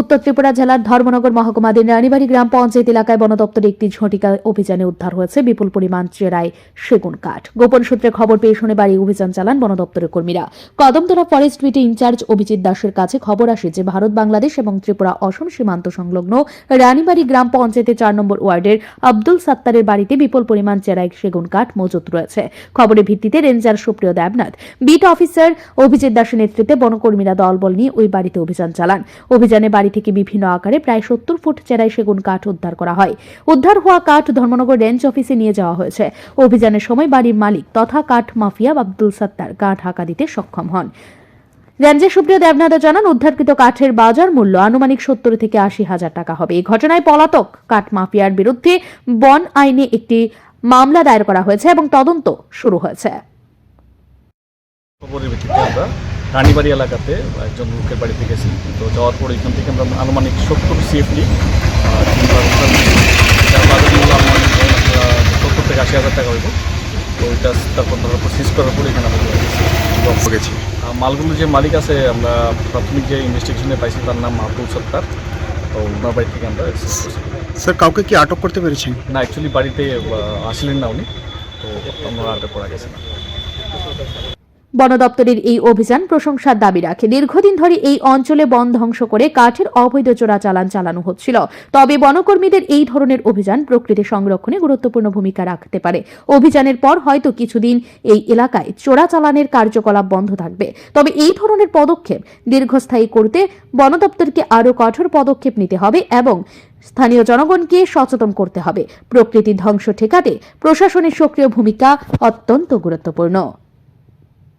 উত্তর ত্রিপুরা জেলার ধর্মনগর মহকুমাধীন রানীবাড়ি গ্রাম পঞ্চায়েত এলাকায় বন দপ্তরের একটি ঝটিকা অভিযানে উদ্ধার হয়েছে বিপুল পরিমাণ চেরাই সেগুন কাঠ। গোপন সূত্রে খবর পেয়ে শনিবার এই অভিযান চালান বন দপ্তরের কর্মীরা। কদমতলা ফরেস্ট বিটে ইনচার্জ অভিজিৎ দাসের কাছে খবর আসে যে, ভারত, বাংলাদেশ এবং ত্রিপুরা অসম সীমান্ত সংলগ্ন রানীবাড়ি গ্রাম পঞ্চায়েতের চার নম্বর ওয়ার্ডের আব্দুল সাত্তারের বাড়িতে বিপুল পরিমাণ চেরাই সেগুন কাঠ মজুত রয়েছে। খবরের ভিত্তিতে রেঞ্জার সুপ্রিয় দেবনাথ, বিট অফিসার অভিজিৎ দাসের নেতৃত্বে বনকর্মীরা দলবল নিয়ে ওই বাড়িতে অভিযান চালান। অভিযানে বাড়ি থেকে বিভিন্ন আকারে প্রায় সত্তর ফুট চেরাই সেগুন কাঠ উদ্ধার করা হয়। উদ্ধার হওয়া কাঠ ধর্মনগর রেঞ্জ অফিসে নিয়ে যাওয়া হয়েছে। অভিযানের সময় বাড়ির মালিক তথা কাঠ মাফিয়া আব্দুল সাত্তার কাঠ হাঁকা দিতে সক্ষম হন। রেঞ্জের সুপ্রিয় দেবনাথ জানান, উদ্ধারকৃত কাঠের বাজার মূল্য আনুমানিক সত্তর থেকে আশি হাজার টাকা হবে। এই ঘটনায় পলাতক কাঠ মাফিয়ার বিরুদ্ধে বন আইনে একটি মামলা দায়ের করা হয়েছে এবং তদন্ত শুরু হয়েছে। খবরের আমরা রানীবাড়ি এলাকাতে একজন লোকের বাড়িতে গেছি। তো যাওয়ার পর এখান থেকে আমরা আনুমানিক সত্তর সিএফটি সত্তর থেকে আশি হাজার টাকা হইব। তো ওইটা তারপর ধরার পর সিজ করার পর এখানে আমরা গেছি। গেছি আহ, যে মালিক আছে আমরা প্রাথমিক যে ইনভেস্টিগেশনে পাইছি তার নাম আব্দুল সত্তার। তো ওনার বাড়ি থেকে আমরা স্যার কাউকে কি আটক করতে পেরেছেন? না অ্যাকচুয়ালি বাড়িতে আসলেন না উনি। তো আমরা আটক করা গেছে না। বন দপ্তরের এই অভিযান প্রশংসার দাবি রাখে। দীর্ঘদিন ধরে এই অঞ্চলে বন ধ্বংস করে কাঠের অবৈধ চোরাচালান চালানো হচ্ছিল। তবে বনকর্মীদের এই ধরনের অভিযান প্রকৃতি সংরক্ষণে গুরুত্বপূর্ণ ভূমিকা রাখতে পারে। অভিযানের পর হয়তো কিছুদিন এই এলাকায় চোরাচালানের কার্যকলাপ বন্ধ থাকবে। তবে এই ধরনের পদক্ষেপ দীর্ঘস্থায়ী করতে বন দপ্তরকে আরও কঠোর পদক্ষেপ নিতে হবে এবং স্থানীয় জনগণকে সচেতন করতে হবে। প্রকৃতি ধ্বংস ঠেকাতে প্রশাসনের সক্রিয় ভূমিকা অত্যন্ত গুরুত্বপূর্ণ।